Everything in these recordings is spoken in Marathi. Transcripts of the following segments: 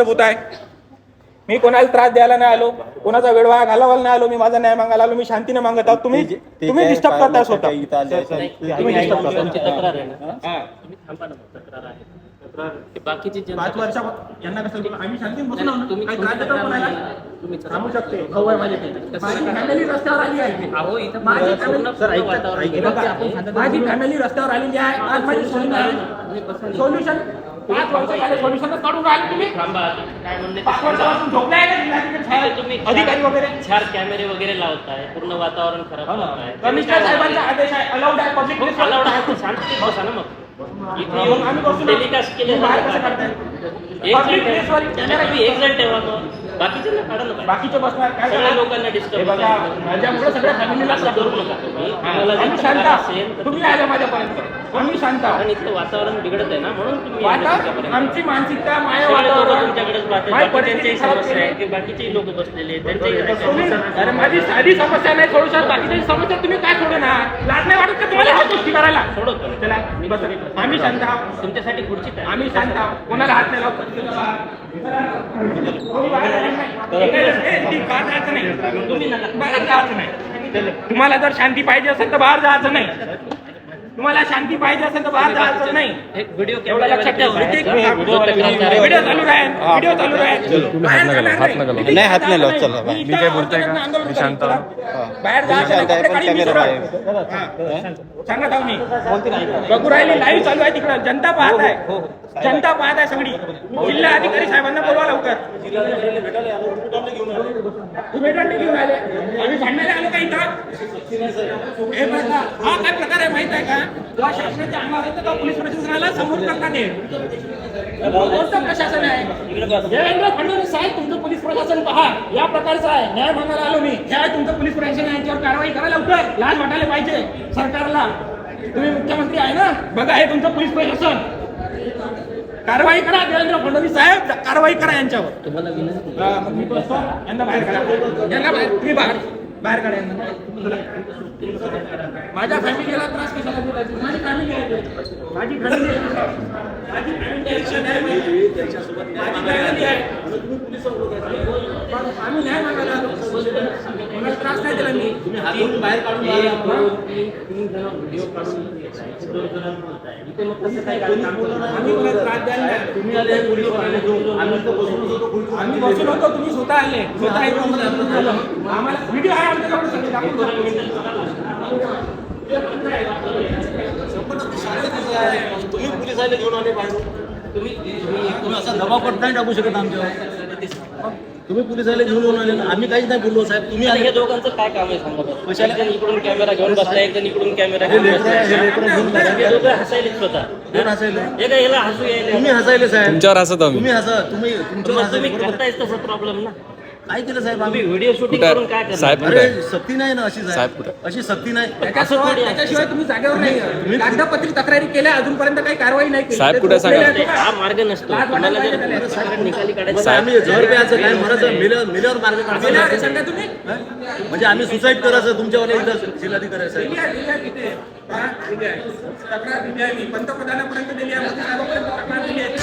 डिस्टर्ब होत आहे. मी कोणाला त्रास द्यायला नाही आलो कोणाचा वेळ वाया घालवायला नाही आलो मी माझा न्याय मागायला आलो मी शांतीने मागत आहोत तुम्ही तुम्ही डिस्टर्ब करताय स्वतः. तुम्ही बाकीची पाच वर्षा यांना कसं? आम्ही बसलो थांबू शकते. भाऊ आहे माझे माझी फॅमिली रस्त्यावर आली आहे. माझी हे फॅमिली रस्त्यावर आलेली आहे. आज माझी. सोल्युशन पाच वर्ष झाले सोल्युशनच काढून राहिले तुम्ही. थांबा काय म्हणले पाच वर्षापासून झोपलाय का जिल्हाधिकारी तिथे साहेब? तुम्ही अधिकारी वगैरे? चार कॅमेरे वगैरे लावताय पूर्ण वातावरण खराब करताय. कमिशनर साहेबांचा आदेश आहे. अलाउड आहे पब्लिक खूप अलाउड आहे तर शांततेत बसा ना मग. इथे मग येऊन आम्ही बसू ना. टेलिकास्ट केले बाहेर कसं करताय? एक जण ठेवा. camera तुम्ही एक जण ठेवा मग. बाकीचे ना काढा ना बाहेर. बाकीचे बसणार काय सगळ्या करणार? लोकांना हे डिस्टर्ब बघा माझ्यामुळे सगळ्या फॅमिलीला असं करू नका तुम्ही. तुम्हाला जर आम्ही तक्रार शांत असेल आहोत. तर तुम्ही आले माझ्यापर्यंत. आम्ही शांत आहोत. कारण इथलं वातावरण बिघडत आहे ना म्हणून तुम्ही आले वातावरण तुमच्यापर्यंत. आमची मानसिकता माया सगळे लोक वातावरण तुमच्याकडेच पाहतात परिस्थिती खराब समस्या आहे. केली. लोक बसलेले आहेत, त्यांच्याही तुम्ही- अरे माझी साधी समस्या नाही सोडू शकत. बाकीची समस्या तुम्ही काय सोडू ना? लाज नाही वाटत का तुम्हाला ह्या गोष्टी करायला? सोडवतो चला बस. आम्ही शांत आहोत. तुमच्यासाठी खुर्ची आम्ही शांत आहोत. कोणाला हात नाही लावत तुम्ही नका. बाहेर जायचं नाही. तुम्हाला जर शांती पाहिजे असेल तर बाहेर जायचं नाही. तुम्हाला शांती पाहिजे असेल तर बाहेर जायचं नाही. एक व्हिडिओ एवढं लक्षात ठेवा. व्हिडिओ चालू राहील. व्हिडिओ चालू राहील. बाहेर जाणार नाही. नाही, हात नाही लावत, चला, मी. इथं काय बोलताय का? आंदोलन मी शांत आहे. बाहेर जायचं शांत नाही. आहे, कपडे पण काढीन मी सरळ. हा. सांगत आहो मी. बघू राहिली लाईव्ह चालू आहे तिकडं. जनता पाहत आहे. जनता पाहत आहे सगळी. जिल्हा अधिकारी साहेबांना बोलवा लवकर. तुम्ही दंड घेऊन आले. आम्ही भांडणारे आलो का इथं? हे बघा, हा काय प्रकार? आहे माहीत आहे का? जेव्हा तेव्हा पोलीस प्रशासनाला समोर प्रशासन आहे. देवेंद्र फडणवीस साहेब तुमचं पोलीस प्रशासन पहा. या प्रकारचं आहे. न्याय मागायला आलो मी. हे तुमचं पोलीस प्रशासन याच्यावर कारवाई करा लवकर. लाज वाटायला पाहिजे सरकारला. तुम्ही मुख्यमंत्री आहे ना? बघा हे तुमचं पोलीस प्रशासन. कारवाई करा देवेंद्र फडणवीस साहेब. कारवाई करा यांच्यावर. तुम्हाला. यांना बाहेर काढा. यांना बाहेर. तुम्ही बाहेर. बाहेर काढा यांना माझ्या फॅमिलीला त्रास कशाला? माझी फॅमिली आहे माझी फॅमिली आहे. माझी फॅमिली आहे. माझी फॅमिली आहे. आम्ही न्याय मागायला बाहेर काढून तुम्ही जण व्हिडिओ काढून घेताय, दोन जण बोलताय. इथे मग कसं काय काम करणार? आम्ही कोणाला त्रास द्यायला नाही. तुम्ही आले आम्ही तर बसून होतो आम्ही बसून होतो तुम्ही स्वतः आले. स्वतः आम्हाला व्हिडिओ आहे आमच्याकडे सगळे दाखवून टाकू. तुम्ही घेऊन आले पाहिजे तुम्ही असा दबाव पण नाही टाकू शकत आमच्यावर. तुम्ही पोलिसाला घेऊन येऊन आले ना. आम्ही काहीच नाही बोललो साहेब. तुम्ही आता आले. हे दोघांचं काय काम आहे सांगा बरं? कशाला? एक जण इकडून कॅमेरा घेऊन बसलाय एक जण इकडून कॅमेरा हे घेऊन लेकरं हे बसलाय लेकरं घेऊन हे दोघं हसायलेत स्वतः कोण हसायले. हे काय याला हसू यायले तुम्ही हसायले साहेब. तुमच्यावर हसत आम्ही. तुम्ही हसा तुम्ही तुमच्यावर मग तुम्ही हसायले बरोबर. करतायच तसं प्रॉब्लेम ना. काय केलं साहेब आम्ही. व्हिडिओ शूटिंग कुठं? करून काय करणार? साहेब अरे सक्ती नाही ना अशी साहेब. साहेब कुठं? अशी सक्ती नाही. त्याच्याशिवाय त्याच्याशिवाय तुम्ही जागेवर नाही कागदपत्री तक्रारी केल्या अजूनपर्यंत काही कारवाई नाही केली. साहेब ते कुठे सांगा? हा? मार्ग नसतो. लाज वाटायला तुम्हाला जर पाहिजे त्याला. सरकार निकाली काढायचं. म्हणजे आम्ही झर प्यायचं काय म्हणायचं मेल्यावर मार्ग सांगा तुम्ही म्हणजे आम्ही सुसाईड करायचं तुमच्यावर इथं जिल्हाधिकारी साहेब. दिली आहे, दिली आहे तिथे. हा, दिली आहे. तक्रार दिली आहे. मी पंतप्रधानापर्यंत दिली आहे. मोदी साहेबांपर्यंत तक्रार दिली आहे.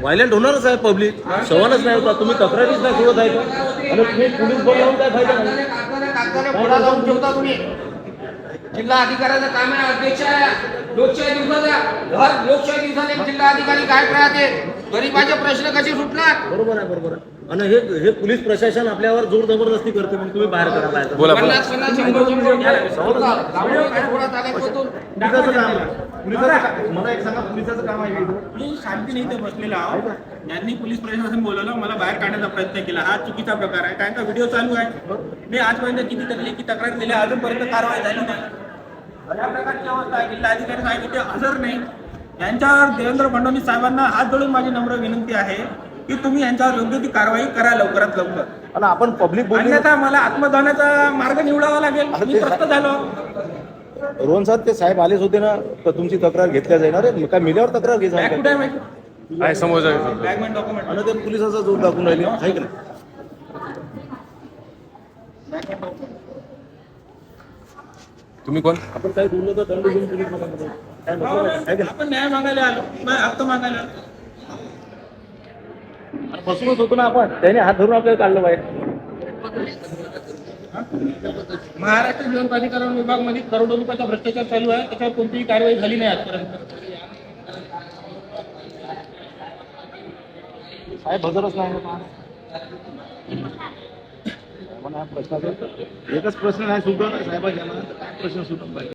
व्हायलेंट होणारच आहे पब्लिक सवालच नाही होता. तुम्ही तक्रारीच नाही सोडत आहे आणि तुम्ही पोलीस बोल लावून काय फायदा नाही जिल्हा अधिकाऱ्याचं काम आहे अध्यक्ष लोकशाही दिवसाचा हर लोकशाही दिवसात एक जिल्हा अधिकारी काय राहते गरीबाचे प्रश्न कसे सुटणार? बरोबर आहे बरोबर आहे. आणि हे हे पोलीस प्रशासन आपल्यावर जोर जबरदस्ती करते मग तुम्ही बाहेर करा बाहेर बोला पोलिसाचं काम आहे पोलिसाचं मला एक सांगा पोलिसाचं काम आहे? मी शांतीने इथे बसलेलो आहोत यांनी पोलीस प्रशासन बोलवलं मला बाहेर काढण्याचा प्रयत्न केला हा चुकीचा प्रकार आहे कारण का व्हिडिओ चालू आहे मी आजपर्यंत किती तकलीफ की तक्रार दिली अजूनपर्यंत कारवाई झाली नाही या प्रकारची अवस्था आहे जिल्हा अधिकारी साहेब इथे हजर नाही यांच्यावर देवेंद्र फडणवीस साहेबांना हात जोडून माझी नम्र विनंती आहे की तुम्ही यांच्यावर योग्य ती कारवाई करा लवकरात लवकर. आणि आपण पब्लिक बोलली अन्यथा मला आत्मदहनाचा मार्ग निवडावा लागेल. आता मी ते- त्रस्त झालो. रोहन साहेब ते साहेब आलेच होते ना तर तुमची तक्रार घेतल्या जाईल अरे काय मिल्यावर तक्रार बॅग घ्यायचा कुठे आहे माहिती? आहे समोर बॅगमध्ये डॉक्युमेंट आणि ते पोलिसाचा जोर दाखवून राहिले. आहे का नाही? तुम्ही कोण? आपण काही बोललो तर दंड घेऊन पोलीस लोकांकडे काय नको. आहे का नाही? आपण न्याय मागायला आलो. नाही, हक्क मागायला आलो. बसूनच होतो ना आपण त्याने हात धरून आपल्याला काढलं बाहेर. महाराष्ट्र जीवन प्राधिकरण विभागमध्ये करोडो रुपयाचा भ्रष्टाचार चालू आहे त्याच्यावर कोणतीही कारवाई झाली नाही आजपर्यंत. साहेब हजरच नाही एकच प्रश्न नाही सुटत साहेबांच्या काय प्रश्न सुटत पाहिजे.